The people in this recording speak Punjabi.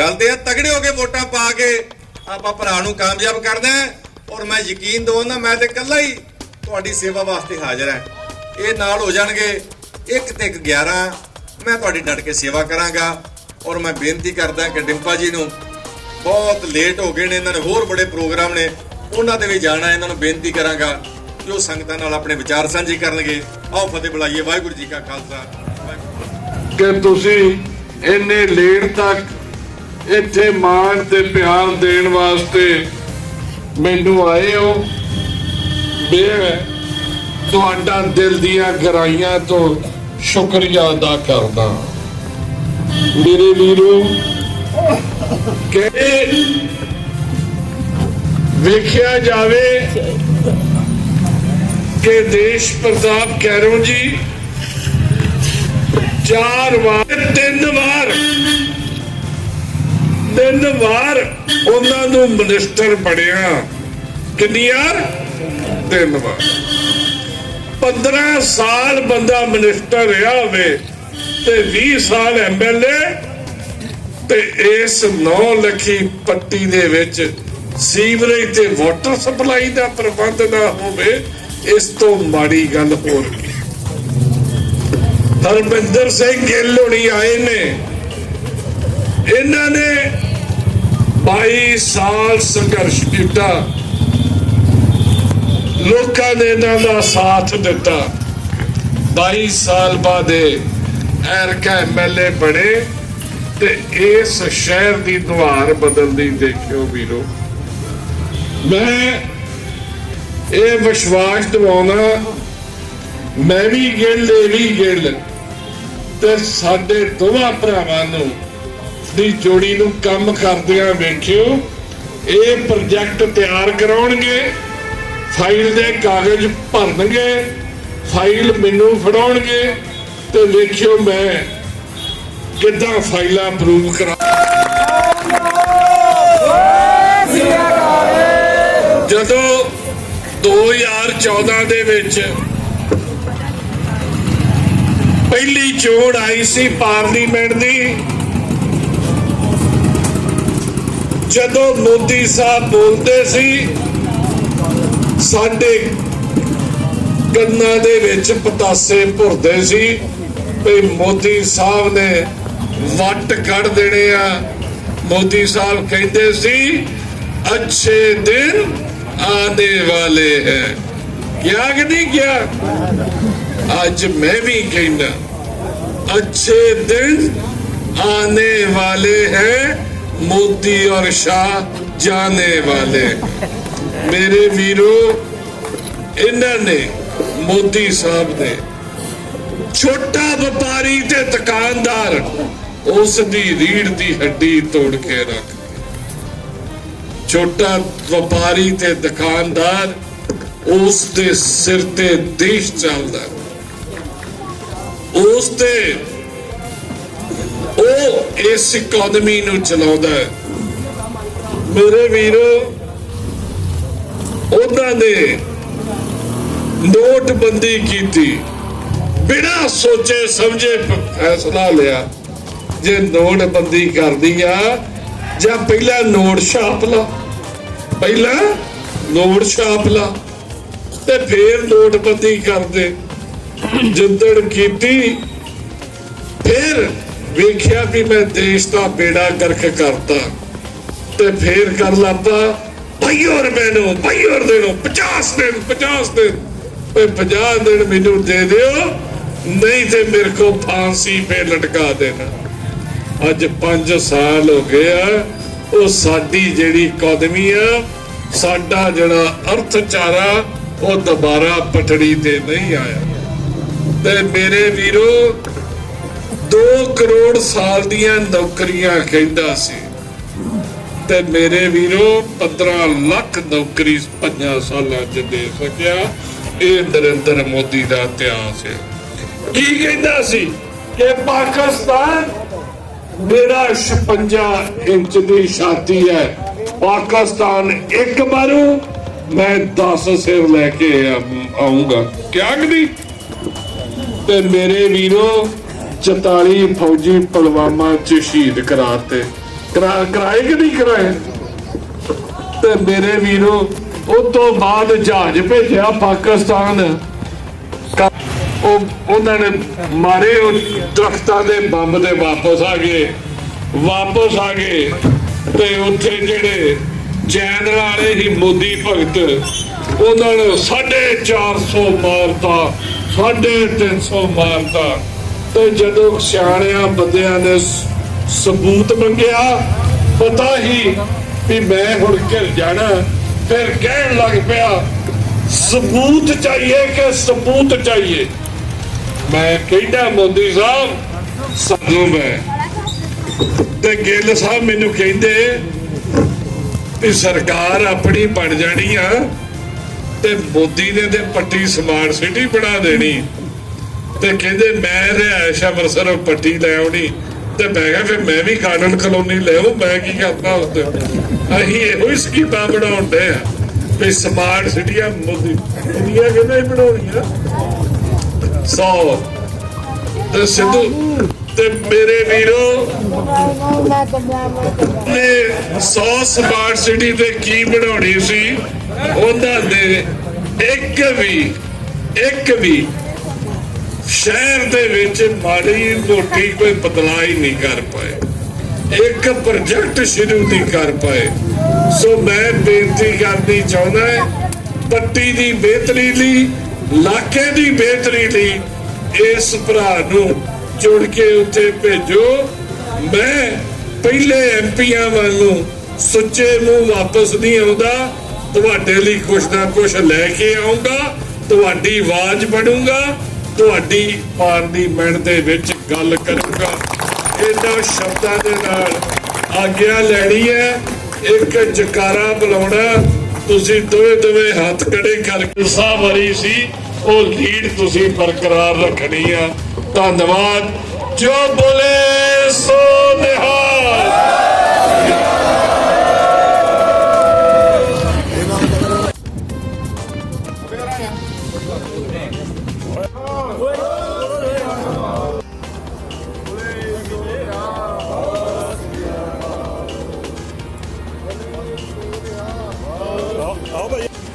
ਗੱਲ ਤੇ ਆ ਤਗੜੇ ਹੋ ਕੇ ਵੋਟਾਂ ਪਾ ਕੇ ਆਪਾਂ ਭਰਾ ਨੂੰ ਕਾਮਯਾਬ ਕਰਨਾ ਔਰ ਮੈਂ ਯਕੀਨ ਦਵਾਉਂਦਾ, ਮੈਂ ਤੇ ਇਕੱਲਾ ਹੀ ਤੁਹਾਡੀ ਸੇਵਾ ਵਾਸਤੇ ਹਾਜ਼ਰ ਹਾਂ। ਇਹ ਨਾਲ ਹੋ ਜਾਣਗੇ ਇੱਕ ਤੇ ਇੱਕ 11 ਮੈਂ ਤੁਹਾਡੀ ਡਟ ਕੇ ਸੇਵਾ ਕਰਾਂਗਾ ਔਰ ਮੈਂ ਬੇਨਤੀ ਕਰਦਾ ਕਿ ਡਿੰਪਾ ਜੀ ਨੂੰ ਬਹੁਤ ਲੇਟ ਹੋ ਗਏ ਨੇ, ਇਹਨਾਂ ਨੇ ਹੋਰ ਬੜੇ ਪ੍ਰੋਗਰਾਮ ਨੇ, ਉਹਨਾਂ ਤੇ ਵੀ ਜਾਣਾ ਇਹਨਾਂ ਨੂੰ ਬੇਨਤੀ ਕਰਾਂਗਾ ਜੋ ਸੰਗਤਾਂ ਨਾਲ ਆਪਣੇ ਵਿਚਾਰ ਸਾਂਝੇ ਕਰਨਗੇ। ਆਓ ਫਤਿਹ ਬੁਲਾਈਏ, ਵਾਹਿਗੁਰੂ ਜੀ ਕਾ ਖਾਲਸਾ। ਵਾਹਿਗੁਰੂ ਕਿ ਤੁਸੀਂ ਇੰਨੇ ਲੇਟ ਤੱਕ ਇੱਥੇ ਮਾਣ ਤੇ ਪਿਆਰ ਦੇਣ ਵਾਸਤੇ ਮੈਨੂੰ ਆਏ ਹੋ ਮੈਂ ਤੁਹਾਡਾ ਦਿਲ ਦੀਆਂ ਗਹਿਰਾਈਆਂ ਤੋਂ ਸ਼ੁਕਰੀਆ ਅਦਾ ਕਰਦਾ। ਮੇਰੇ ਵੀਰੋ ਕਿ ਵੇਖਿਆ ਜਾਵੇ ਕਿ ਦੇਸ਼ ਪ੍ਰਤਾਪ ਕੈਰੋਂ ਜੀ, ਚਾਰ ਵਾਰ, ਤਿੰਨ ਵਾਰ ਵਾਰ ਉਹਨਾਂ ਨੂੰ ਮਿਨਿਸਟਰ ਬਣਿਆ। ਕਿੰਨੀ ਯਾਰ ਤਿੰਨ ਵਾਰ। 15 ਸਾਲ ਬੰਦਾ ਮਿਨਿਸਟਰ ਰਿਹਾ ਹੋਵੇ ਤੇ 20 ਸਾਲ ਐਮਐਲਏ ਤੇ ਇਸ 9 ਲੱਖੀ ਪੱਟੀ ਦੇ ਵਿੱਚ ਸੀਵਰੇਜ ਤੇ ਵਾਟਰ ਸਪਲਾਈ ਦਾ ਪ੍ਰਬੰਧ ਨਾ ਹੋਵੇ, ਇਸ ਤੋਂ ਮਾੜੀ ਗੱਲ ਹੋਰ ਹਰਮਿੰਦਰ ਸਿੰਘ ਗਿੱਲ ਹੋਣੀ ਆਏ ਨੇ। ਇਹਨਾਂ ਨੇ 22 ਸਾਲ ਸੰਘਰਸ਼ ਕੀਤਾ। ਲੋਕਾਂ ਨੇ ਇਹਨਾਂ ਦਾ ਸਾਥ ਦਿੱਤਾ। 22 ਸਾਲ ਬਾਅਦ ਐਰਕਾ ਐਮਐਲਏ ਬਣੇ ਤੇ ਇਸ ਸ਼ਹਿਰ ਦੀ ਦੁਆਰ ਬਦਲਦੀ ਦੇਖਿਓ ਵੀਰੋ। ਮੈਂ ਇਹ ਵਿਸ਼ਵਾਸ ਦਿਵਾਉਣਾ, ਮੈਂ ਵੀ ਗਿੱਲ ਇਹ ਵੀ ਗਿੱਲ ਤੇ ਸਾਡੇ ਦੋਵਾਂ ਭਰਾਵਾਂ ਨੂੰ ਦੀ ਜੋੜੀ ਨੂੰ ਕੰਮ ਕਰਦਿਆਂ ਵੇਖਿਓ, ਇਹ ਪ੍ਰੋਜੈਕਟ ਤਿਆਰ ਕਰਾਉਣਗੇ ਫਾਈਲ ਦੇ ਕਾਗਜ਼ ਭਰਨਗੇ ਫਾਈਲ ਮੈਨੂੰ ਫੜਾਉਣਗੇ ਤੇ ਵੇਖਿਓ ਮੈਂ ਕਿੱਦਾਂ ਫਾਈਲਾਂ ਅਪਰੂਵ ਕਰਾ। ਜਦੋਂ 2014 ਦੇ ਵਿੱਚ ਪਹਿਲੀ ਚੋਣ ਆਈ ਸੀ ਪਾਰਲੀਮੈਂਟ ਦੀ ਜਦੋਂ ਮੋਦੀ ਸਾਹਿਬ ਬੋਲਦੇ ਸੀ, ਸਾਡੇ ਕੰਨਾਂ ਦੇ ਵਿੱਚ ਪਤਾਸੇ ਭੁਰਦੇ ਸੀ ਤੇ ਮੋਦੀ ਸਾਹਿਬ ਨੇ ਵੱਟ ਕੱਢ ਦੇਣੇ ਆ। ਮੋਦੀ ਸਾਹਿਬ ਕਹਿੰਦੇ ਸੀ, ਅੱਛੇ ਦਿਨ ਆਦੇ ਵਾਲੇ ਹੈ। ਕਿਹਾ ਕਿ ਨਹੀਂ ਕਿਹਾ? ਅੱਜ ਮੈਂ ਵੀ ਕਹਿੰਦਾ, ਅੱਛੇ ਦਿਨ ਆਨੇ ਵਾਲੇ ਹੈ। मोदी और शाह जाने वाले मेरे वीरों ਇਹਨਾਂ ਨੇ ਮੋਦੀ ਸਾਹਿਬ ਨੇ ਛੋਟਾ ਵਪਾਰੀ ਤੇ ਦੁਕਾਨਦਾਰ ਉਸ ਦੀ ਰੀੜ ਦੀ ਹੱਡੀ ਤੋੜ ਕੇ ਰੱਖ ਛੋਟਾ ਵਪਾਰੀ ਤੇ ਦੁਕਾਨਦਾਰ ਉਸ ਦੇ ਸਿਰ ਤੇ ਦੇਸ਼ ਚੱਲਦਾ ਉਸ ਤੇ ਉਹ ਇਸ ਇਕਨੋਮੀ ਨੂੰ ਚਲਾਉਂਦਾ ਹੈ। ਮੇਰੇ ਵੀਰੋ, ਉਹਨਾਂ ਨੇ ਨੋਟਬੰਦੀ ਕੀਤੀ। ਬਿਨਾਂ ਸੋਚੇ, ਸਮਝੇ ਫੈਸਲਾ ਲਿਆ। ਜੇ ਨੋਟਬੰਦੀ ਕਰਦੀ ਆ, ਜਾਂ ਪਹਿਲਾਂ ਨੋਟ ਛਾਪ ਲਾ। ਪਹਿਲਾਂ ਨੋਟ ਛਾਪ ਲਾ ਤੇ ਫੇਰ ਨੋਟਬੰਦੀ ਕਰਦੇ। ਜਿੱਦਣ ਕੀਤੀ, ਫਿਰ ਵੇਖਿਆ ਵੀ ਮੈਂ ਦੇਸ਼ ਦਾ ਬੇੜਾ ਗਰਕ ਕਰਤਾ ਤੇ ਫੇਰ ਕਰ ਲਾਪਾ ਭਾਈਓ ਰੁਪਏ ਨੂੰ ਭਾਈਓ 50 ਦਿਨ 50 ਦਿਨ। ਓਏ 50 ਦਿਨ ਮੈਨੂੰ ਦੇ ਦਿਓ, ਨਹੀਂ ਤੇ ਮੇਰੇ ਕੋ ਫਾਂਸੀ ਪੇ ਲਟਕਾ ਦੇਣਾ। ਅੱਜ 5 ਸਾਲ ਹੋ ਗਏ ਆ, ਉਹ ਸਾਡੀ ਜਿਹੜੀ ਇਕਨੋਮੀ ਆ, ਸਾਡਾ ਜਿਹੜਾ ਅਰਥਚਾਰਾ, ਉਹ ਦੁਬਾਰਾ ਪਟੜੀ ਤੇ ਨਹੀਂ ਆਇਆ। ਤੇ ਮੇਰੇ ਵੀਰੋ 2 ਕਰੋੜ ਸਾਲ ਦੀਆਂ ਨੌਕਰੀਆਂ ਕਹਿੰਦਾ ਸੀ। ਤੇ ਮੇਰੇ ਵੀਰੋ 15 ਲੱਖ ਨੌਕਰੀ ਪੰਜਾਂ ਸਾਲਾਂ ਚ ਦੇ ਸਕਿਆ। ਇਹ ਨਰਿੰਦਰ ਮੋਦੀ ਦਾ ਇਤਿਹਾਸ ਹੈ। ਕੀ ਕਹਿੰਦਾ ਸੀ ਕਿ ਪਾਕਿਸਤਾਨ ਮੇਰਾ 56 ਇੰਚ ਦੀ ਛਾਤੀ ਹੈ। ਪਾਕਿਸਤਾਨ ਇੱਕ ਮਾਰੂ, ਮੈਂ 10 ਸਿਰ ਲੈ ਕੇ ਆਉਂਗਾ ਕਿਆ ਕਿ ਤੇ ਮੇਰੇ ਵੀਰੋ 44 ਫੌਜੀ ਪਲਵਾਮਾ ਚ ਸ਼ਹੀਦ ਕਰਾਤੇ। ਕਰਾ, ਕਰਾਏ ਕਿ ਨਹੀਂ ਕਰਾਏ? ਤੇ ਮੇਰੇ ਵੀਰੋ ਉਸ ਤੋਂ ਬਾਅਦ ਜਹਾਜ਼ ਭੇਜਿਆ ਪਾਕਿਸਤਾਨ। ਉਹ, ਉਹਨਾਂ ਨੇ ਮਾਰੇ ਉਹ ਦਰਖਤਾਂ ਦੇ ਬੰਬ ਦੇ ਵਾਪਸ ਆ ਗਏ। ਵਾਪਸ ਆ ਗਏ ਤੇ ਉੱਥੇ ਜਿਹੜੇ ਚੈਨ ਵਾਲੇ ਹੀ ਮੋਦੀ ਭਗਤ, ਉਹਨਾਂ ਨੇ 450 ਮਾਰਤਾ 350 ਮਾਰਤਾ। ਤੇ ਜਦੋਂ ਸਿਆਣਿਆਂ ਬੰਦਿਆਂ ਨੇ ਸਬੂਤ ਮੰਗਿਆ, ਪਤਾ ਹੀ ਵੀ ਮੈਂ ਹੁਣ ਘਿਰ ਜਾਣਾ, ਫਿਰ ਕਹਿਣ ਲੱਗ ਪਿਆ, ਸਬੂਤ ਚਾਹੀਏ ਕਿ ਸਬੂਤ ਚਾਹੀਏ? ਮੈਂ ਕਹਿੰਦਾ, ਮੋਦੀ ਸਾਹਿਬ ਸਾਨੂੰ ਮੈਂ। ਤੇ ਗਿੱਲ ਸਾਹਿਬ ਮੈਨੂੰ ਕਹਿੰਦੇ ਵੀ ਸਰਕਾਰ ਆਪਣੀ ਬਣ ਜਾਣੀ ਆ ਤੇ ਮੋਦੀ ਨੇ ਤੇ ਪੱਟੀ ਸਮਾਰਟ ਸਿਟੀ ਬਣਾ ਦੇਣੀ। ਤੇ ਕਹਿੰਦੇ ਮੈਂ ਰਿਹਾਇਸ਼ ਅੰਮ੍ਰਿਤਸਰ, ਪੱਟੀ ਲੈ ਆਉਣੀ। ਤੇ ਮੈਂ ਕਿਹਾ ਫਿਰ ਮੈਂ ਵੀ ਗਾਰਡਨ ਕਲੋਨੀ ਲੈ ਆਉਂ ਮੈਂ ਕੀ ਕਰਦਾ ਉੱਤੇ ਅਸੀਂ ਇਹੋ ਹੀ ਸਕੀਮਾਂ ਬਣਾਉਂਦੇ ਆ ਵੀ ਸਮਾਰਟ ਸਿਟੀਆਂ ਮੋਦੀ ਇੰਡੀਆ ਕਹਿੰਦਾ ਹੀ ਬਣਾਉਣੀਆਂ ਸੋ। ਤੇ ਸਿੱਧੂ, ਤੇ ਮੇਰੇ ਵੀਰੋ, ਨੇ 100 ਸਮਾਰਟ ਸਿਟੀ ਤੇ ਕੀ ਬਣਾਉਣੀ ਸੀ? ਉਹਨਾਂ ਦੇ ਇੱਕ ਵੀ ਇੱਕ ਵੀ ਸ਼ਹਿਰ ਦੇ ਵਿੱਚ ਮਾੜੀ ਮੋਟੀ ਕੋਈ ਬਦਲਾਅ ਨਹੀਂ ਕਰ ਪਾਏ। ਇੱਕ ਪ੍ਰੋਜੈਕਟ ਸ਼ੁਰੂ ਨਹੀਂ ਕਰ ਪਾਏ। ਸੋ ਮੈਂ ਬੇਨਤੀ ਕਰਨੀ ਚਾਹੁੰਦਾ ਹਾਂ, ਪੱਟੀ ਦੀ ਬਿਹਤਰੀ ਲਈ ਇਲਾਕੇ ਦੀ ਬਿਹਤਰੀ ਲਈ ਇਸ ਭਰਾ ਨੂੰ ਜੁੜ ਕੇ ਉੱਥੇ ਭੇਜੋ। ਮੈਂ ਪਹਿਲੇ ਐਮਪੀਆਂ ਵੱਲੋਂ ਸੁੱਚੇ ਮੂੰਹ ਵਾਪਸ ਨਹੀਂ ਆਉਂਦਾ। ਤੁਹਾਡੇ ਲਈ ਕੁਛ ਨਾ ਕੁਛ ਲੈ ਕੇ ਆਉਂਗਾ, ਤੁਹਾਡੀ ਆਵਾਜ਼ ਬਣੂਗਾ। ਤੁਹਾਡੀ ਪਾਰਲੀਮੈਂਟ ਦੇ ਵਿੱਚ ਗੱਲ ਕਰੂੰਗਾ। ਇਹਨਾਂ ਸ਼ਬਦਾਂ ਦੇ ਨਾਲ ਆਗਿਆ ਲੈਣੀ ਹੈ। ਇੱਕ ਜਕਾਰਾ ਬੁਲਾਉਣਾ। ਤੁਸੀਂ ਦੋਵੇਂ ਦੋਵੇਂ ਹੱਥ ਖੜੇ ਕਰਕੇ ਸਾਵਰੀ ਸੀ। ਉਹ ਲੀਡ ਤੁਸੀਂ ਬਰਕਰਾਰ ਰੱਖਣੀ ਆ। ਧੰਨਵਾਦ। ਜੋ ਬੋਲੇ ਸੋ ਨਿਹਾਲ। Baba.